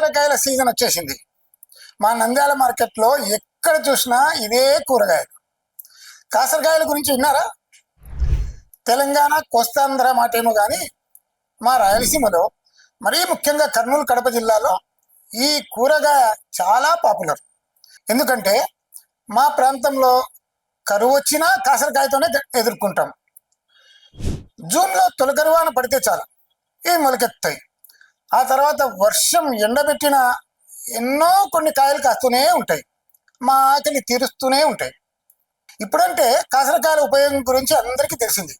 కాకరకాయల season వచ్చేసింది. మా నంద్యాల మార్కెట్లో ఎక్కడ చూసినా ఇదే కూరగాయలు. కాసరకాయల గురించి విన్నారా? తెలంగాణ కోస్తాంధ్ర మాటేమో కానీ మా రాయలసీమలో మరీ ముఖ్యంగా కర్నూలు కడప జిల్లాలో ఈ కూరగాయ చాలా పాపులర్. ఎందుకంటే మా ప్రాంతంలో కరువు వచ్చినా కాసరకాయతోనే ఎదుర్కొంటాం. జూన్లో తొలకరువాన పడితే చాలు. ఇవి మొలకెత్తాయి. ఆ తర్వాత వర్షం ఎండబెట్టిన ఎన్నో కొన్ని కాయలు కాస్తూనే ఉంటాయి. మా ఆకలి తీరుస్తూనే ఉంటాయి. ఇప్పుడంటే కాసరకాయల ఉపయోగం గురించి అందరికీ తెలిసింది.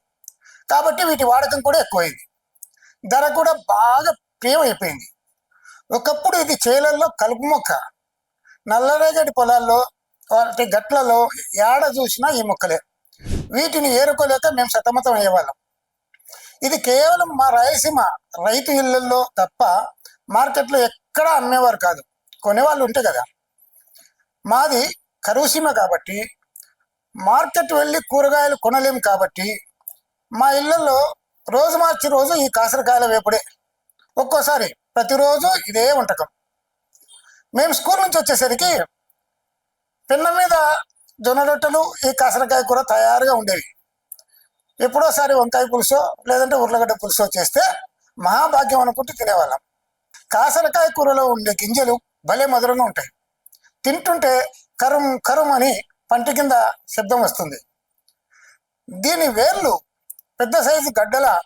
కాబట్టి వీటి వాడకం కూడా ఎక్కువైంది. ధర కూడా బాగా ప్రియమైపోయింది. ఒకప్పుడు ఇది చేలల్లో కలుపు మొక్క నల్లరేగడి పొలాల్లో వాటి గట్లలో ఏడ చూసినా ఈ మొక్కలే. వీటిని ఏరుకోలేక మేము సతమతం అయ్యేవాళ్ళం. ఇది కేవలం మా రాయలసీమ రైతు ఇళ్ళలో తప్ప మార్కెట్లో ఎక్కడా అమ్మేవారు కాదు. కొనేవాళ్ళు ఉంటే కదా. మాది కరువుసీమ కాబట్టి మార్కెట్ వెళ్ళి కూరగాయలు కొనలేం కాబట్టి మా ఇళ్ళలో రోజు మార్చి రోజు ఈ కాసరకాయల వేపుడే. ఒక్కోసారి ప్రతిరోజు ఇదే వంటకం. మేము స్కూల్ నుంచి వచ్చేసరికి పిన్న మీద జొన్న రొట్టెలు ఈ కాసరకాయ కూర తయారుగా ఉండేవి. ఎప్పుడోసారి వంకాయ పులుసో లేదంటే ఉర్లగడ్డ పులుసో చేస్తే మహాభాగ్యం అనుకుంటూ తినేవాళ్ళం. కాసరకాయ కూరలో ఉండే గింజలు భలే మధురంగా ఉంటాయి. తింటుంటే కరుం కరుం అని పంటి కింద శబ్దం వస్తుంది. దీని వేర్లు పెద్ద సైజు గడ్డల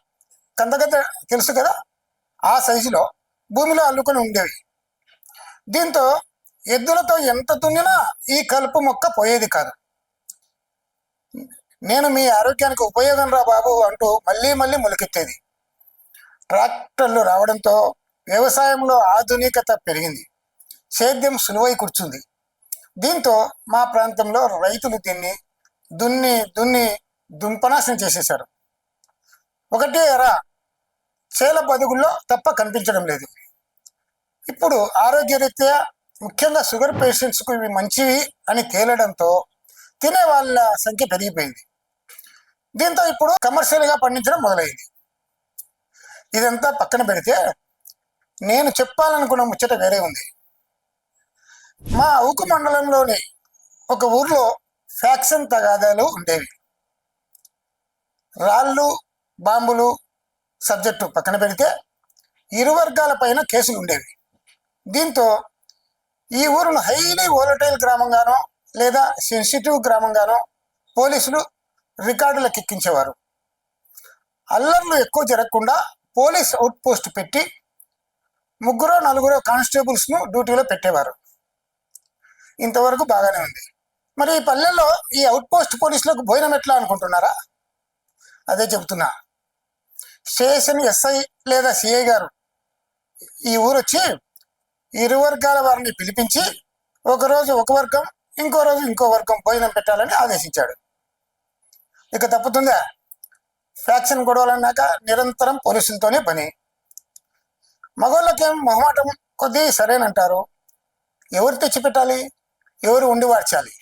కందగద్ద తెలుసు కదా? ఆ సైజులో భూమిలో అల్లుకొని ఉండేవి. దీంతో ఎద్దులతో ఎంత దున్నినా ఈ కలుపు మొక్క పోయేది కాదు. నేను మీ ఆరోగ్యానికి ఉపయోగం రా బాబు అంటూ మళ్ళీ మళ్ళీ మొలకెత్తేది. ట్రాక్టర్లు రావడంతో వ్యవసాయంలో ఆధునికత పెరిగింది. సేద్యం సులువై కూర్చుంది. దీంతో మా ప్రాంతంలో రైతులు దీన్ని దున్ని దున్ని దుంపనాశనం చేసేశారు. ఒకటే ఎరా చేల బతుకుల్లో తప్ప కనిపించడం లేదు. ఇప్పుడు ఆరోగ్యరీత్యా ముఖ్యంగా షుగర్ పేషెంట్స్కు ఇవి మంచివి అని తేలడంతో తినే వాళ్ళ సంఖ్య పెరిగిపోయింది. దీంతో ఇప్పుడు కమర్షియల్గా పండించడం మొదలైంది. ఇదంతా పక్కన పెడితే నేను చెప్పాలనుకున్న ముచ్చట వేరే ఉంది. మా ఊకు మండలంలోని ఒక ఊర్లో ఫ్యాక్షన్ తగాదాలు ఉండేవి. రాళ్ళు బాంబులు సబ్జెక్టు పక్కన పెడితే ఇరు వర్గాల పైన కేసులు ఉండేవి. దీంతో ఈ ఊరును హైలీ ఓలటైల్ గ్రామంగానో లేదా సెన్సిటివ్ గ్రామంగానో పోలీసులు రికార్డులకు ఎక్కించేవారు అల్లర్లు ఎక్కువ జరగకుండా పోలీస్ అవుట్ పోస్ట్ పెట్టి ముగ్గురో నలుగురో కానిస్టేబుల్స్ను డ్యూటీలో పెట్టేవారు. ఇంతవరకు బాగానే ఉంది. మరి ఈ పల్లెల్లో ఈ అవుట్ పోస్ట్ పోలీసులకు భోజనం ఎట్లా అనుకుంటున్నారా? అదే చెబుతున్నా. స్టేషన్ ఎస్ఐ లేదా సిఐ గారు ఈ ఊరు వచ్చి ఇరు వర్గాల వారిని పిలిపించి ఒకరోజు ఒక వర్గం ఇంకో రోజు ఇంకో వర్గం భోజనం పెట్టాలని ఆదేశించాడు. ఇక తప్పుతుందా? ఫ్యాక్షన్ గొడవలన్నాక నిరంతరం పోలీసులతోనే పని. మగవాళ్ళకేం మొహమాటం కొద్దీ సరేనంటారు. ఎవరు తెచ్చిపెట్టాలి? ఎవరు ఉండి వార్చాలి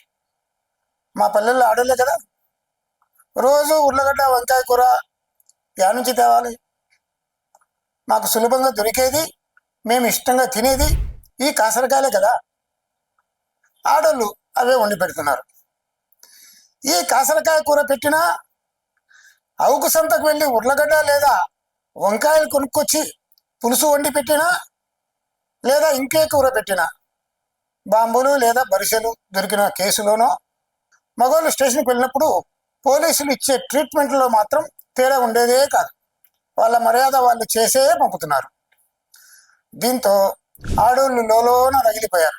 మా పల్లెల్లో ఆడలే కదా. రోజు ఉర్లగడ్డ వంకాయ కూర యా నుంచి తేవాలి? మాకు సులభంగా దొరికేది మేము ఇష్టంగా తినేది ఈ కాసరకాయలే కదా. ఆడోళ్ళు అవే వండి పెడుతున్నారు. ఈ కాసరకాయ కూర పెట్టినా అవుకు సంతకు వెళ్ళి ఉర్లగడ్డ లేదా వంకాయలు కొనుక్కొచ్చి పులుసు వండి పెట్టినా లేదా ఇంకే కూర పెట్టినా బాంబులు లేదా బరిసెలు దొరికిన కేసులోనో మగవాళ్ళు స్టేషన్కి వెళ్ళినప్పుడు పోలీసులు ఇచ్చే ట్రీట్మెంట్లో మాత్రం తేడా ఉండేదే కాదు. వాళ్ళ మర్యాద వాళ్ళు చేసే పంపుతున్నారు. దీంతో ఆడోళ్ళు లోలోన రగిలిపోయారు.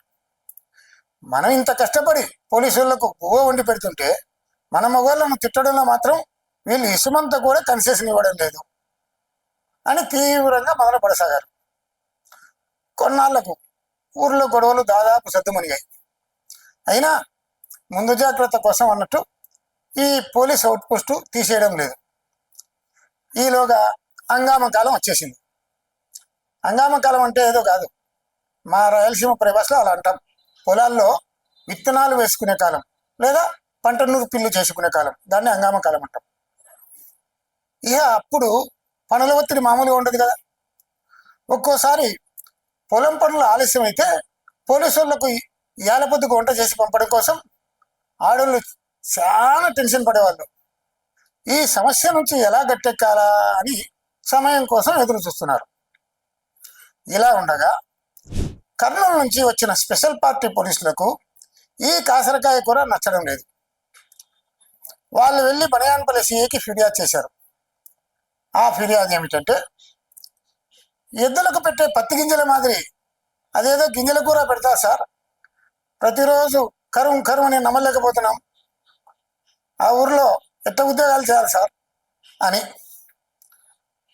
మనం ఇంత కష్టపడి పోలీసులకు పువ్వు వండి పెడుతుంటే మన మగవాళ్ళను తిట్టడంలో మాత్రం వీళ్ళు ఇసుమంతా కూడా కన్సెషన్ ఇవ్వడం లేదు. అని తీవ్రంగా మొదలు పడసాగారు. కొన్నాళ్ళకు ఊర్లో గొడవలు దాదాపు సద్దుమణిగాయి. అయినా ముందు జాగ్రత్త కోసం అన్నట్టు ఈ పోలీస్ అవుట్పోస్టు తీసేయడం లేదు. ఈలోగా హంగామ కాలం వచ్చేసింది. హంగామ కాలం అంటే ఏదో కాదు. మా రాయలసీమ పరిభాషలో అలా అంటాం. పొలాల్లో విత్తనాలు వేసుకునే కాలం లేదా పంట పిల్లు చేసుకునే కాలం దాన్ని హంగామ కాలం అంటాం. ఇక అప్పుడు పనుల ఒత్తిడి మామూలుగా ఉండదు కదా. ఒక్కోసారి పొలం పనులు ఆలస్యం అయితే పోలీసు వాళ్ళకు ఏలపొద్దుకు వంట చేసి పంపడం కోసం ఆడవాళ్ళు చాలా టెన్షన్ పడేవాళ్ళు. ఈ సమస్య నుంచి ఎలా గట్టెక్కాలా అని సమయం కోసం ఎదురు చూస్తున్నారు. ఇలా ఉండగా కర్నూలు నుంచి వచ్చిన స్పెషల్ పార్టీ పోలీసులకు ఈ కాసరకాయ కూర నచ్చడం లేదు. వాళ్ళు వెళ్ళి బనయాన్పల్లి సిఐకి ఫిర్యాదు చేశారు. ఆ ఫిర్యాదు ఏమిటంటే ఎద్దులకు పెట్టే పత్తి గింజల మాదిరి అదేదో గింజల కూర పెడతా సార్ ప్రతిరోజు కరువు కరువు అని నమ్మలేకపోతున్నాం. ఆ ఊర్లో ఎట్ట ఉద్యోగాలు చేయాలి సార్? అని.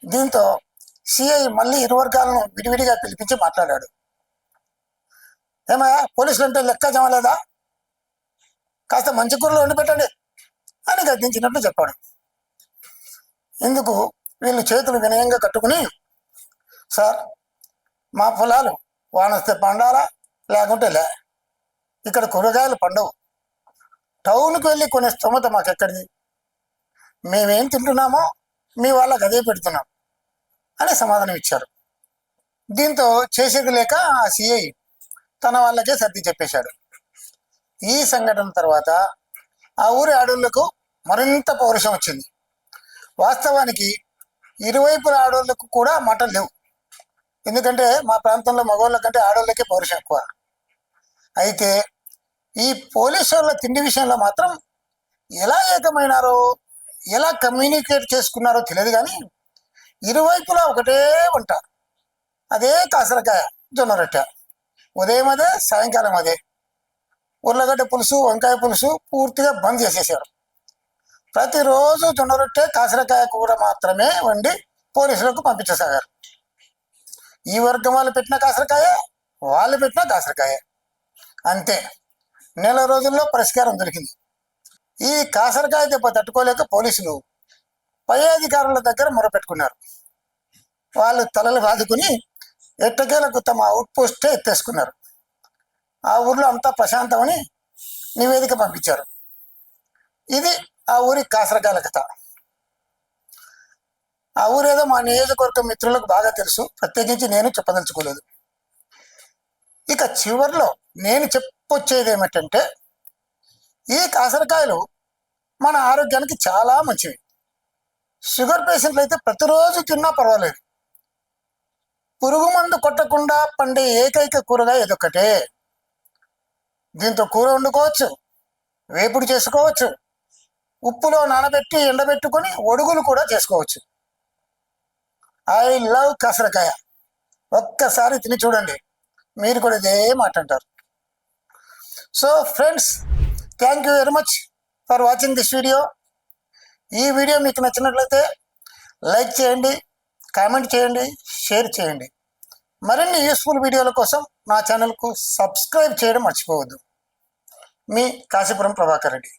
దీంతో సిఐ మళ్ళీ ఇరు వర్గాలను విడివిడిగా పిలిపించి మాట్లాడాడు. ఏమయ్యా పోలీసులు అంటే లెక్క జమలేదా? కాస్త మంచి కూరలో వండి పెట్టండి. అని గద్దించినట్లు చెప్పాడు. ఇందుకు వీళ్ళు చేతులు వినయంగా కట్టుకుని సార్ మా పొలాలు వానొస్తే పండాలా? లేకుంటే లే. ఇక్కడ కూరగాయలు పండవు. టౌన్కి వెళ్ళి కొనే స్తోమత మాకెక్కడిది? మేమేం తింటున్నామో మీ వాళ్ళకి అదే పెడుతున్నాం అని సమాధానం ఇచ్చారు. దీంతో చేసేది లేక ఆ సిఐ తన వాళ్ళకే సర్ది చెప్పేశాడు. ఈ సంఘటన తర్వాత ఆ ఊరి ఆడోళ్ళకు మరింత పౌరుషం వచ్చింది. వాస్తవానికి ఇరువైపుల ఆడోళ్ళకు కూడా మాటలు లేవు. ఎందుకంటే మా ప్రాంతంలో మగవాళ్ళ కంటే ఆడోళ్ళకే పౌరుషం ఎక్కువ. అయితే ఈ పోలీసు వాళ్ళ తిండి విషయంలో మాత్రం ఎలా ఏకమైనారో ఎలా కమ్యూనికేట్ చేసుకున్నారో తెలియదు కానీ ఇరువైపులా ఒకటే వంట. అదే కాసరకాయ జొన్న రొట్టె. ఉదయం అదే సాయంకాలం అదే. ఉర్లగడ్డ పులుసు వంకాయ పులుసు పూర్తిగా బంద్ చేసేసారు. ప్రతిరోజు జొన్న రొట్టె కాసరకాయ కూర మాత్రమే వండి పోలీసులకు పంపించేసాగారు. ఈ వర్గం వాళ్ళు పెట్టిన కాసరకాయ వాళ్ళు పెట్టిన కాసరకాయ అంతే. నెల రోజుల్లో పరిష్కారం దొరికింది. ఈ కాసరకాయ దెబ్బ తట్టుకోలేక పోలీసులు పై అధికారుల దగ్గర మొరపెట్టుకున్నారు. వాళ్ళు తలలు బాదుకుని ఎట్టకేలకు తమ అవుట్ పోస్టే ఎత్తేసుకున్నారు. ఆ ఊర్లో అంతా ప్రశాంతమని నివేదిక పంపించారు. ఇది ఆ ఊరి కాసరకాయల కథ. ఆ ఊరేదో మా నియోజకవర్గ మిత్రులకు బాగా తెలుసు. ప్రత్యేకించి నేను చెప్పదలుచుకోలేదు. ఇక చివరిలో నేను చెప్పొచ్చేది ఏమిటంటే ఈ కాసరకాయలు మన ఆరోగ్యానికి చాలా మంచివి. షుగర్ పేషెంట్లు అయితే ప్రతిరోజు తిన్నా పర్వాలేదు. పురుగు మందు కొట్టకుండా పండే ఏకైక కూరగాయ ఇదొక్కటే. దీంతో కూర వండుకోవచ్చు వేపుడు చేసుకోవచ్చు ఉప్పులో నానబెట్టి ఎండబెట్టుకొని ఒడుగులు కూడా చేసుకోవచ్చు. ఐ లవ్ కాసరకాయ. ఒక్కసారి తిని చూడండి. మీరు కూడా ఇదే మాట అంటారు. So friends thank you very much for watching this video ఈ వీడియో మీకు నచ్చినట్లయితే లైక్ చేయండి కామెంట్ చేయండి షేర్ చేయండి. మరిన్ని యూస్ఫుల్ వీడియోల కోసం నా ఛానల్కు సబ్స్క్రైబ్ చేయడం మర్చిపోవద్దు. మీ కాశీపురం ప్రభాకర్ రెడ్డి.